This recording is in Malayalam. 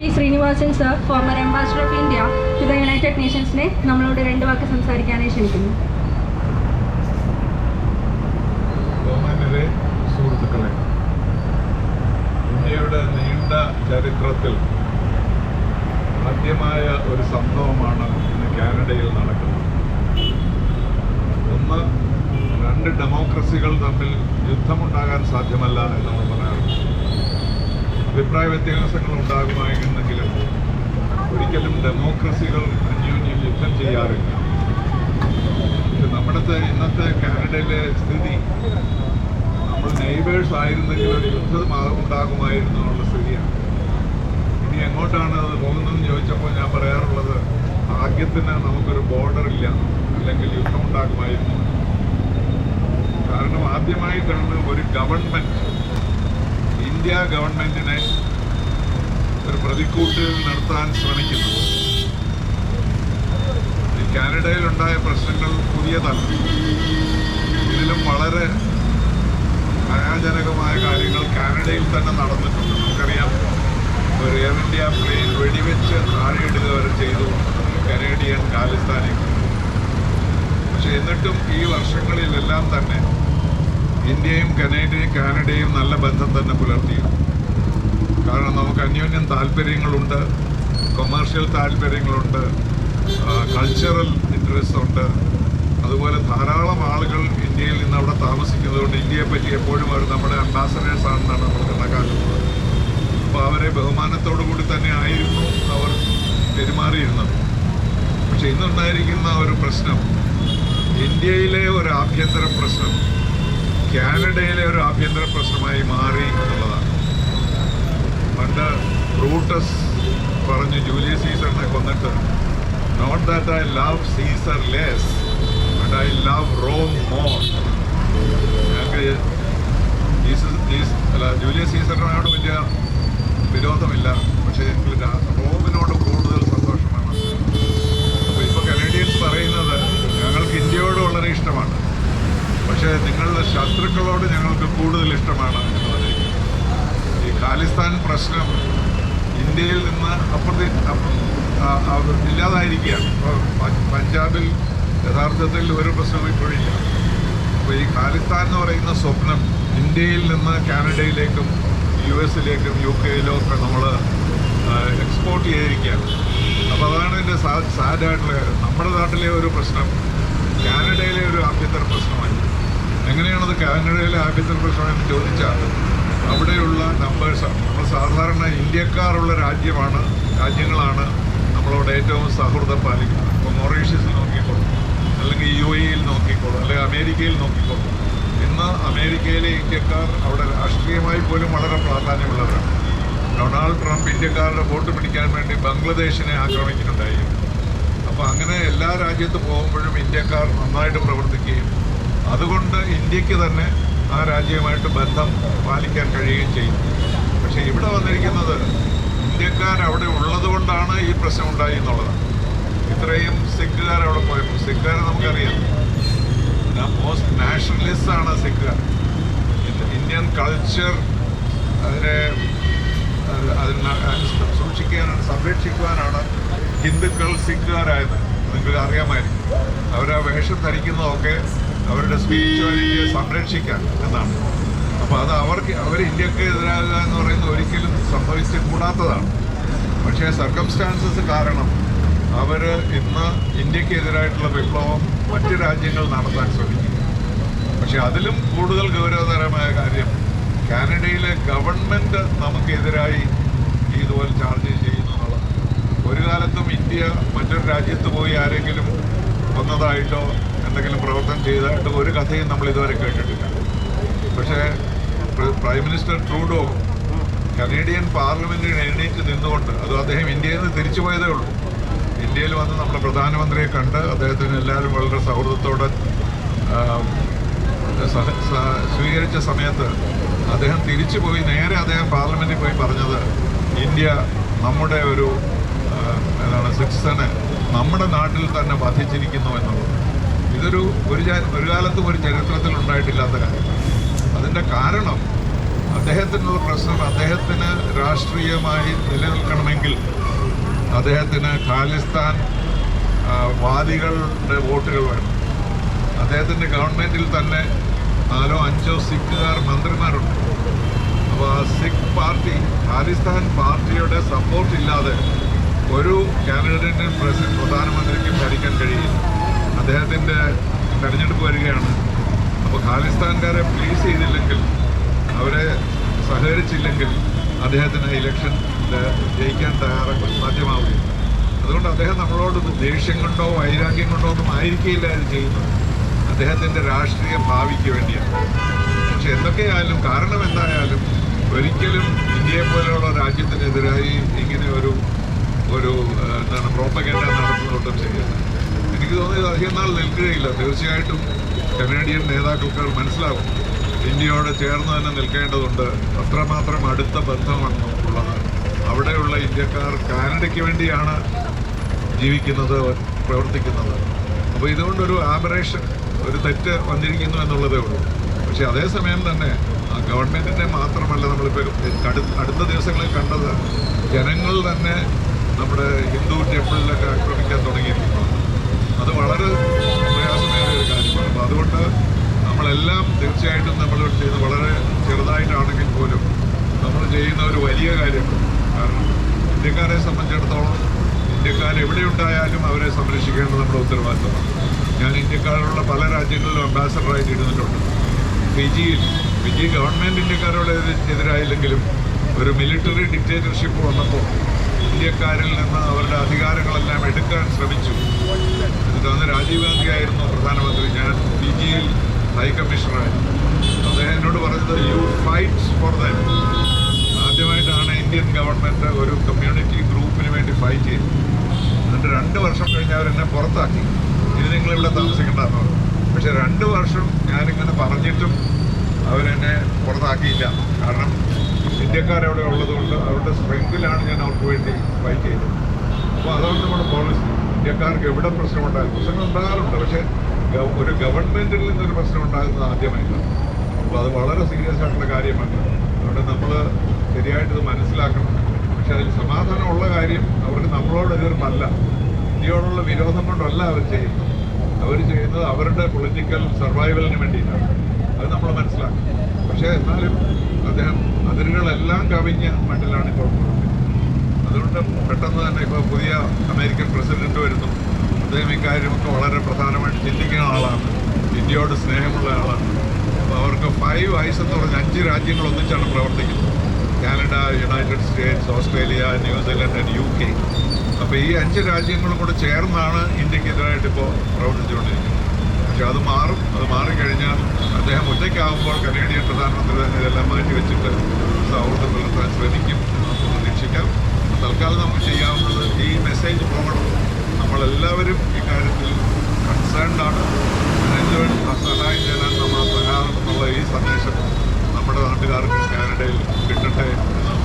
Srinivasan sir former ambassador of India to the united നേഷൻസിനെ നമ്മളോട് രണ്ട് വാക്ക് സംസാരിക്കാനായി ക്ഷണിക്കുന്നു. ഇന്ത്യയുടെ ചരിത്രത്തിൽ ആദ്യമായ ഒരു സംഭവമാണ് ഇന്ന് കാനഡയിൽ നടക്കുന്നത്. ഒന്ന് രണ്ട് ഡെമോക്രസികൾ തമ്മിൽ യുദ്ധമുണ്ടാകാൻ സാധ്യമല്ല എന്ന് നമ്മൾ അഭിപ്രായ വ്യത്യാസങ്ങൾ ഉണ്ടാകുമായിരുന്നെങ്കിലും ഒരിക്കലും ഡെമോക്രസികൾ അന്യോന്യം യുദ്ധം ചെയ്യാറില്ല. നമ്മുടെ ഇന്നത്തെ കാനഡയിലെ സ്ഥിതി നമ്മൾ നെയ്ബേഴ്സ് ആയിരുന്നെങ്കിൽ ഒരു യുദ്ധം ഉണ്ടാകുമായിരുന്നു എന്നുള്ള സ്ഥിതിയാണ്. ഇനി എങ്ങോട്ടാണ് അത് പോകുന്നതെന്ന് ചോദിച്ചപ്പോൾ ഞാൻ പറയാറുള്ളത് ഭാഗ്യത്തിന് നമുക്കൊരു ബോർഡർ ഇല്ല അല്ലെങ്കിൽ യുദ്ധം ഉണ്ടാകുമായിരുന്നു. കാരണം ആദ്യമായിട്ടാണ് ഒരു ഗവൺമെന്റ് ഇന്ത്യ ഗവൺമെന്റിനെ ഒരു പ്രതിക്കൂട്ടിൽ നടത്താൻ ശ്രമിക്കുന്നത് കാനഡയിലുണ്ടായ പ്രശ്നങ്ങൾ പുതിയതല്ല. ഇതിലും വളരെ ഭയാജനകമായ കാര്യങ്ങൾ കാനഡയിൽ തന്നെ നടന്നിട്ടുണ്ട്. നമുക്കറിയാം ഒരു എയർ ഇന്ത്യ പ്ലെയിൻ വെടിവെച്ച് താഴെയിടുക വരെ ചെയ്തു. കനേഡിയൻ ഖാലിസ്ഥാനിൽ പക്ഷെ എന്നിട്ടും ഈ വർഷങ്ങളിലെല്ലാം തന്നെ ഇന്ത്യയും കനേഡയും കാനഡയും നല്ല ബന്ധം തന്നെ പുലർത്തിയിരുന്നു കാരണം നമുക്ക് അന്യോന്യം താല്പര്യങ്ങളുണ്ട് കൊമേഴ്ഷ്യൽ താല്പര്യങ്ങളുണ്ട് കൾച്ചറൽ ഇൻട്രസ്റ്റ് ഉണ്ട്. അതുപോലെ ധാരാളം ആളുകൾ ഇന്ത്യയിൽ നിന്ന് അവിടെ താമസിക്കുന്നതുകൊണ്ട് ഇന്ത്യയെ പറ്റി എപ്പോഴും അവർ നമ്മുടെ അംബാസഡേഴ്സ് ആണെന്നാണ് നമ്മൾ കണക്കാക്കുന്നത്. അപ്പോൾ അവരെ ബഹുമാനത്തോടു കൂടി തന്നെ ആയിരുന്നു അവർ പെരുമാറിയിരുന്നത്. പക്ഷെ ഇന്നുണ്ടായിരിക്കുന്ന ഒരു പ്രശ്നം ഇന്ത്യയിലെ ഒരു ആഭ്യന്തര കാനഡയിലെ ഒരു ആഭ്യന്തര പ്രശ്നമായി മാറി എന്നുള്ളതാണ്. പണ്ട് ബ്രൂട്ടസ് പറഞ്ഞു ജൂലിയസ് സീസറിനെ കൊന്നിട്ട് not that I love Caesar less but I love Rome more ഞങ്ങൾക്ക് ജീസസ് ജീസ് അല്ല ജൂലിയസ് സീസറിനോട് വലിയ വിരോധമില്ല പക്ഷേ എനിക്ക് ര- റോമിനോട് കൂടുതൽ സന്തോഷമാണ് അപ്പോൾ ഇപ്പോൾ കനേഡിയൻസ് പറയുന്നത് ഞങ്ങൾക്ക് ഇന്ത്യയോട് വളരെ ഇഷ്ടമാണ് പക്ഷേ നിങ്ങളുടെ ശത്രുക്കളോട് ഞങ്ങൾക്ക് കൂടുതൽ ഇഷ്ടമാണ് ഈ ഖാലിസ്ഥാൻ പ്രശ്നം ഇന്ത്യയിൽ നിന്ന് അപ്രതി ഇല്ലാതായിരിക്കുകയാണ്. ഇപ്പോൾ പഞ്ചാബിൽ യഥാർത്ഥത്തിൽ ഒരു പ്രശ്നവും ഇപ്പോഴില്ല. അപ്പോൾ ഈ ഖാലിസ്ഥാൻ എന്ന് പറയുന്ന സ്വപ്നം ഇന്ത്യയിൽ നിന്ന് കാനഡയിലേക്കും യു എസിലേക്കും യു കെയിലും ഒക്കെ നമ്മൾ എക്സ്പോർട്ട് ചെയ്തിരിക്കുകയാണ്. അപ്പോൾ അതാണ് സാഡായിട്ടുള്ള കാര്യം. നമ്മുടെ നാട്ടിലെ ഒരു പ്രശ്നം കാനഡയിലെ ഒരു ആഭ്യന്തര പ്രശ്നമായി എങ്ങനെയാണത് കാനഡയിലെ ആഭ്യന്തര പ്രശ്നമെന്ന് ചോദിച്ചാൽ അവിടെയുള്ള നമ്പേഴ്സാണ് നമ്മൾ സാധാരണ ഇന്ത്യക്കാരുള്ള രാജ്യമാണ് രാജ്യങ്ങളാണ് നമ്മളോട് ഏറ്റവും സൗഹൃദം പാലിക്കുന്നത്. ഇപ്പോൾ മൊറീഷ്യസിൽ നോക്കിക്കോളും അല്ലെങ്കിൽ യു എയിൽ നോക്കിക്കോളും അല്ലെങ്കിൽ അമേരിക്കയിൽ നോക്കിക്കോളും. ഇന്ന് അമേരിക്കയിലെ ഇന്ത്യക്കാർ അവിടെ രാഷ്ട്രീയമായി പോലും വളരെ പ്രാധാന്യമുള്ളവരാണ്. ഡൊണാൾഡ് ട്രംപ് ഇന്ത്യക്കാരുടെ വോട്ട് പിടിക്കാൻ വേണ്ടി ബംഗ്ലാദേശിനെ ആക്രമിക്കുന്നുണ്ടായിരുന്നു. അപ്പോൾ അങ്ങനെ എല്ലാ രാജ്യത്ത് പോകുമ്പോഴും ഇന്ത്യക്കാർ നന്നായിട്ട് പ്രവർത്തിക്കുകയും അതുകൊണ്ട് ഇന്ത്യയ്ക്ക് തന്നെ ആ രാജ്യവുമായിട്ട് ബന്ധം പാലിക്കാൻ കഴിയുകയും ചെയ്യും. പക്ഷേ ഇവിടെ വന്നിരിക്കുന്നത് ഇന്ത്യക്കാർ അവിടെ ഉള്ളതുകൊണ്ടാണ് ഈ പ്രശ്നം ഉണ്ടായി എന്നുള്ളതാണ് ഇത്രയും സിഖുകാർ അവിടെ പോയപ്പോൾ സിഖുകാരെ നമുക്കറിയാം. മോസ്റ്റ് നാഷണലിസ്റ്റ് ആണ് സിഖുകാർ. ഇന്ത്യൻ കൾച്ചർ അതിനെ അതിനെ സൂക്ഷിക്കാനാണ് സംരക്ഷിക്കുവാനാണ് ഹിന്ദുക്കൾ സിഖുകാരായത്. നിങ്ങൾക്ക് അറിയാമായിരിക്കും അവരാ വേഷം ധരിക്കുന്നതൊക്കെ അവരുടെ സ്പിരിച്വാലിറ്റിയെ സംരക്ഷിക്കാൻ എന്നാണ്. അപ്പോൾ അത് അവർക്ക് അവർ ഇന്ത്യയ്ക്ക് എതിരാകുക എന്ന് പറയുന്നത് ഒരിക്കലും സംഭവിച്ചുകൂടാത്തതാണ്. പക്ഷേ സർക്കംസ്റ്റാൻസസ് കാരണം അവർ ഇന്ന് ഇന്ത്യക്കെതിരായിട്ടുള്ള വിപ്ലവം മറ്റ് രാജ്യങ്ങൾ നടത്താൻ ശ്രമിക്കും. പക്ഷേ അതിലും കൂടുതൽ ഗൗരവതരമായ കാര്യം കാനഡയിലെ ഗവൺമെന്റ് നമുക്കെതിരായി ഇതുപോലെ ചാർജ് ചെയ്യുന്നു എന്നുള്ളതാണ് ഒരു കാലത്തും ഇന്ത്യ മറ്റൊരു രാജ്യത്ത് പോയി ആരെങ്കിലും കൊന്നതായിട്ടോ എന്തെങ്കിലും പ്രവർത്തനം ചെയ്തതായിട്ട് ഒരു കഥയും നമ്മൾ ഇതുവരെ കേട്ടിട്ടില്ല. പക്ഷേ പ്ര- മിനിസ്റ്റർ ട്രൂഡോ കനേഡിയൻ പാർലമെന്റിൽ എഴുന്നേറ്റ് നിന്നുകൊണ്ട് അത് അദ്ദേഹം ഇന്ത്യയിൽ നിന്ന് തിരിച്ചു പോയതേ ഉള്ളൂ. ഇന്ത്യയിൽ വന്ന് നമ്മുടെ പ്രധാനമന്ത്രിയെ കണ്ട് അദ്ദേഹത്തിന് എല്ലാവരും വളരെ സൗഹൃദത്തോടെ സ്വീകരിച്ച സമയത്ത് അദ്ദേഹം തിരിച്ചു പോയി. നേരെ അദ്ദേഹം പാർലമെന്റിൽ പോയി പറഞ്ഞത് ഇന്ത്യ നമ്മുടെ ഒരു എന്താണ് സിറ്റിസനെ നമ്മുടെ നാട്ടിൽ തന്നെ ബാധിച്ചിരിക്കുന്നു എന്നുള്ളത്. ഇതൊരു ഒരു ഒരു കാലത്തും ഒരു ചരിത്രത്തിൽ ഉണ്ടായിട്ടില്ലാത്ത കാര്യം. അതിന്റെ കാരണം അദ്ദേഹത്തിനുള്ള പ്രശ്നം അദ്ദേഹത്തിന് രാഷ്ട്രീയമായി നിലനിൽക്കണമെങ്കിൽ അദ്ദേഹത്തിന് ഖാലിസ്ഥാൻ വാദികളുടെ വോട്ടുകൾ വേണം. അദ്ദേഹത്തിന്റെ ഗവൺമെന്റിൽ തന്നെ നാലോ അഞ്ചോ സിഖുകാർ മന്ത്രിമാരുണ്ട്. അപ്പോൾ ആ സിഖ് പാർട്ടി ഖാലിസ്ഥാൻ പാർട്ടിയുടെ സപ്പോർട്ട് ഇല്ലാതെ ഒരു കാൻഡിഡേറ്റിനും പ്രസിഡന്റ് പ്രധാനമന്ത്രിക്കും ഭരിക്കാൻ കഴിയില്ല. അദ്ദേഹത്തിന്റെ തെരഞ്ഞെടുപ്പ് വരികയാണ്. അപ്പോൾ ഖാലിസ്ഥാൻകാരെ പ്ലീസ് ചെയ്തില്ലെങ്കിൽ അവരെ സഹകരിച്ചില്ലെങ്കിൽ അദ്ദേഹത്തിന് ഇലക്ഷൻ ജയിക്കാൻ തയ്യാറാക്കാൻ സാധ്യമാവുകയില്ല. അതുകൊണ്ട് അദ്ദേഹം നമ്മളോട് ദേഷ്യം കൊണ്ടോ വൈരാഗ്യം കൊണ്ടോ ഒന്നും ആയിരിക്കില്ല ഇത് ചെയ്യുന്നത്. അദ്ദേഹത്തിന്റെ രാഷ്ട്രീയ ഭാവിക്ക് വേണ്ടിയാണ്. പക്ഷെ എന്തൊക്കെയായാലും കാരണം എന്തായാലും ഒരിക്കലും ഇന്ത്യയെ പോലെയുള്ള രാജ്യത്തിനെതിരായി ഇങ്ങനെ ഒരു ഒരു എന്താണ് പ്രോപ്പഗൻഡ നടത്തുന്നതൊട്ടും ശരിയല്ല. എനിക്ക് തോന്നിയത് അധികം നാൾ നിൽക്കുകയില്ല. തീർച്ചയായിട്ടും കനേഡിയൻ നേതാക്കൾക്ക് മനസ്സിലാവും. ഇന്ത്യയോട് ചേർന്ന് തന്നെ നിൽക്കേണ്ടതുണ്ട്. അത്രമാത്രം അടുത്ത ബന്ധമാണ് നമുക്കുള്ളത്. അവിടെയുള്ള ഇന്ത്യക്കാർ കാനഡയ്ക്ക് വേണ്ടിയാണ് ജീവിക്കുന്നത് പ്രവർത്തിക്കുന്നത്. അപ്പോൾ ഇതുകൊണ്ടൊരു ആബറേഷൻ ഒരു തെറ്റ് വന്നിരിക്കുന്നു എന്നുള്ളതേ ഉള്ളൂ. പക്ഷേ അതേസമയം തന്നെ ഗവൺമെന്റിന്റെ മാത്രമല്ല നമ്മളിപ്പോൾ അടുത്ത ദിവസങ്ങളിൽ കണ്ടത് ജനങ്ങൾ തന്നെ നമ്മുടെ ഹിന്ദു ടെമ്പിളിലൊക്കെ ആക്രമിക്കാൻ തുടങ്ങിയിരിക്കുന്നു. അത് വളരെ പ്രയാസമേറിയ ഒരു കാര്യമാണ്. അപ്പോൾ അതുകൊണ്ട് നമ്മളെല്ലാം തീർച്ചയായിട്ടും നമ്മൾ ചെയ്യുന്നത് വളരെ ചെറുതായിട്ടാണെങ്കിൽ പോലും നമ്മൾ ചെയ്യുന്ന ഒരു വലിയ കാര്യമാണ് കാരണം ഇന്ത്യക്കാരെ സംബന്ധിച്ചിടത്തോളം ഇന്ത്യക്കാർ എവിടെ ഉണ്ടായാലും അവരെ സംരക്ഷിക്കേണ്ടത് നമ്മുടെ ഉത്തരവാദിത്തമാണ്. ഞാൻ ഇന്ത്യക്കാരുള്ള പല രാജ്യങ്ങളിലും അംബാസഡറായിട്ട് ഇരുന്നിട്ടുണ്ട്. ഫിജിയിൽ ഫിജി ഗവൺമെന്റ് ഇന്ത്യക്കാരോട് എതി- എതിരായില്ലെങ്കിലും ഒരു മിലിറ്ററി ഡിക്റ്റേറ്റർഷിപ്പ് വന്നപ്പോൾ ഇന്ത്യക്കാരിൽ നിന്ന് അവരുടെ അധികാരങ്ങളെല്ലാം എടുക്കാൻ ശ്രമിച്ചു. എന്നിട്ട് അന്ന് രാജീവ് ഗാന്ധി ആയിരുന്നു പ്രധാനമന്ത്രി. ഞാൻ ഫിജിയിൽ ഹൈ ഹൈക്കമ്മീഷണറായിരുന്നു അദ്ദേഹം എന്നോട് പറഞ്ഞത് യു ഫൈറ്റ് ഫോർ ദ ആദ്യമായിട്ടാണ് ഇന്ത്യൻ ഗവൺമെന്റ് ഒരു കമ്മ്യൂണിറ്റി ഗ്രൂപ്പിന് വേണ്ടി ഫൈറ്റ് ചെയ്തത് എന്നിട്ട് രണ്ട് വർഷം കഴിഞ്ഞ് അവരെന്നെ പുറത്താക്കി. ഇനി നിങ്ങളിവിടെ താമസിക്കേണ്ടെന്ന് പറഞ്ഞു. പക്ഷെ രണ്ട് വർഷം ഞാനിങ്ങനെ പറഞ്ഞിട്ടും അവരെന്നെ പുറത്താക്കിയില്ല. കാരണം ഇന്ത്യക്കാരവിടെ ഉള്ളതുകൊണ്ട് അവരുടെ സ്ട്രെങ്തിലാണ് ഞാൻ അവർക്ക് വേണ്ടി ഫൈറ്റ് ചെയ്തത്. അപ്പോൾ അതുകൊണ്ട് നമ്മുടെ പോളിസി ഇന്ത്യക്കാർക്ക് എവിടെ പ്രശ്നം ഉണ്ടായാലും പ്രശ്നം ഉണ്ടാകാറുണ്ട്. പക്ഷേ ഒരു ഗവൺമെന്റിൽ നിന്നൊരു പ്രശ്നം ഉണ്ടാകുന്നത് ആദ്യമായിട്ടാണ്. അപ്പോൾ അത് വളരെ സീരിയസ് ആയിട്ടുള്ള കാര്യമാണ്. അതുകൊണ്ട് നമ്മൾ ശരിയായിട്ട് ഇത് മനസ്സിലാക്കണം. പക്ഷെ അതിൽ സമാധാനമുള്ള കാര്യം അവർക്ക് നമ്മളോട് എതിർപ്പല്ല. ഇന്ത്യയോടുള്ള വിരോധം കൊണ്ടല്ല അവർ ചെയ്യുന്നത്. അവർ ചെയ്യുന്നത് അവരുടെ പൊളിറ്റിക്കൽ സർവൈവലിന് വേണ്ടിയിട്ടാണ്. അത് നമ്മൾ മനസ്സിലാക്കണം. പക്ഷേ എന്നാലും അദ്ദേഹം അതിരുകളെല്ലാം കവിഞ്ഞ മട്ടിലാണ് ഇപ്പോൾ അതുകൊണ്ട് പെട്ടെന്ന് തന്നെ ഇപ്പോൾ പുതിയ അമേരിക്കൻ പ്രസിഡന്റ് വരുന്നു. അദ്ദേഹം ഇക്കാര്യമൊക്കെ വളരെ പ്രധാനമായിട്ട് ചിന്തിക്കുന്ന ആളാണ്. ഇന്ത്യയോട് സ്നേഹമുള്ള ആളാണ്. അപ്പോൾ അവർക്ക് ഫൈവ് ഐസ് എന്ന് പറഞ്ഞ അഞ്ച് രാജ്യങ്ങൾ ഒന്നിച്ചാണ് പ്രവർത്തിക്കുന്നത്. Canada United States Australia New Zealand and U K അപ്പോൾ ഈ അഞ്ച് രാജ്യങ്ങളും കൂടെ ചേർന്നാണ് ഇന്ത്യക്കെതിരായിട്ട് ഇപ്പോൾ പ്രവർത്തിച്ചുകൊണ്ടിരിക്കുന്നത്. പക്ഷെ അത് മാറും. അത് മാറിക്കഴിഞ്ഞാൽ അദ്ദേഹം ഒറ്റയ്ക്കാവുമ്പോൾ കനേഡിയൻ പ്രധാനമന്ത്രി തന്നെ ഇതെല്ലാം മാറ്റി വെച്ചിട്ട് സൗഹൃദം പുലർത്താൻ ശ്രമിക്കും. നമുക്ക് പ്രതീക്ഷിക്കാം. തൽക്കാലം നമുക്ക് ചെയ്യാവുന്നത് ഈ മെസ്സേജ് പോകണം. നമ്മളെല്ലാവരും ഇക്കാര്യത്തിൽ കൺസേൺഡ് ആണ്. അതിനുവേണ്ടി സഹായം ചെയ്യാൻ നമ്മൾ തയ്യാറെന്നുള്ള ഈ സന്ദേശം നമ്മുടെ നാട്ടുകാർക്ക് കാനഡയിൽ കിട്ടണം